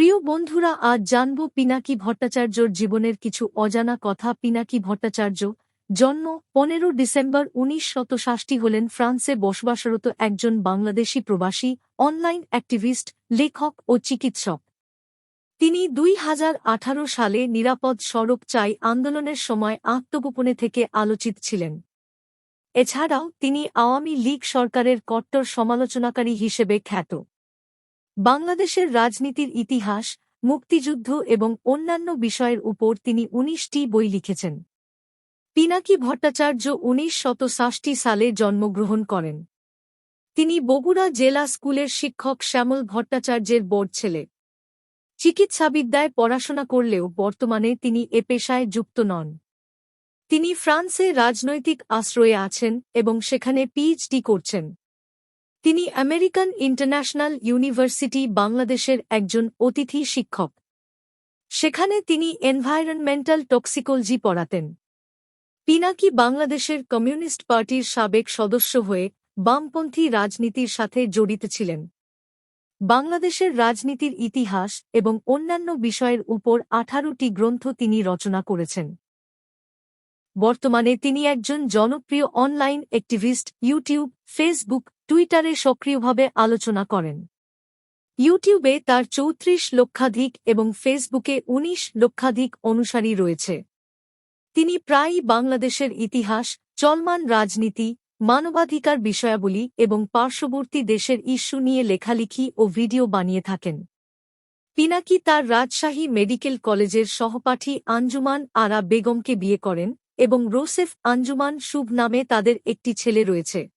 প্রিয় বন্ধুরা, আজ জানব পিনাকি ভট্টাচার্যর জীবনের কিছু অজানা কথা। পিনাকি ভট্টাচার্য জন্ম পনেরো ডিসেম্বর উনিশ শত হলেন ফ্রান্সে বসবাসরত একজন বাংলাদেশি প্রবাসী, অনলাইন অ্যাক্টিভিস্ট, লেখক ও চিকিৎসক। তিনি দুই হাজার আঠারো সালে নিরাপদ সড়ক চাই আন্দোলনের সময় আত্মগোপনে থেকে আলোচিত ছিলেন। এছাড়াও তিনি আওয়ামী লীগ সরকারের কট্টর সমালোচনাকারী হিসেবে খ্যাত। বাংলাদেশের রাজনীতির ইতিহাস, মুক্তিযুদ্ধ এবং অন্যান্য বিষয়ের উপর তিনি উনিশটি বই লিখেছেন। পিনাকি ভট্টাচার্য উনিশ শত সালে জন্মগ্রহণ করেন। তিনি বগুড়া জেলা স্কুলের শিক্ষক শ্যামল ভট্টাচার্যের বোর্ড ছেলে। চিকিৎসাবিদ্যায় পড়াশোনা করলেও বর্তমানে তিনি এ পেশায় যুক্ত নন। তিনি ফ্রান্সে রাজনৈতিক আশ্রয়ে আছেন এবং সেখানে পিএইচডি করছেন। তিনি আমেরিকান ইন্টারন্যাশনাল ইউনিভার্সিটি বাংলাদেশের একজন অতিথি শিক্ষক। সেখানে তিনি এনভায়রনমেন্টাল টক্সিকোলজি পড়াতেন। পিনাকি বাংলাদেশের কমিউনিস্ট পার্টির সাবেক সদস্য হয়ে বামপন্থী রাজনীতির সাথে জড়িত ছিলেন। বাংলাদেশের রাজনীতির ইতিহাস এবং অন্যান্য বিষয়ের উপর আঠারোটি গ্রন্থ তিনি রচনা করেছেন। বর্তমানে তিনি একজন জনপ্রিয় অনলাইন অ্যাক্টিভিস্ট, ইউটিউব, ফেসবুক টুইটারে সক্রিয়ভাবে আলোচনা করেন। ইউটিউবে তার চৌত্রিশ লক্ষাধিক এবং ফেসবুকে ১৯ লক্ষাধিক অনুসারী রয়েছে। তিনি প্রায়ই বাংলাদেশের ইতিহাস, চলমান রাজনীতি, মানবাধিকার বিষয়াবলী এবং পার্শ্ববর্তী দেশের ইস্যু নিয়ে লেখালেখি ও ভিডিও বানিয়ে থাকেন। পিনাকি তার রাজশাহী মেডিকেল কলেজের সহপাঠী আঞ্জুমান আরা বেগমকে বিয়ে করেন এবং রোসেফ আঞ্জুমান শুভ নামে তাদের একটি ছেলে রয়েছে।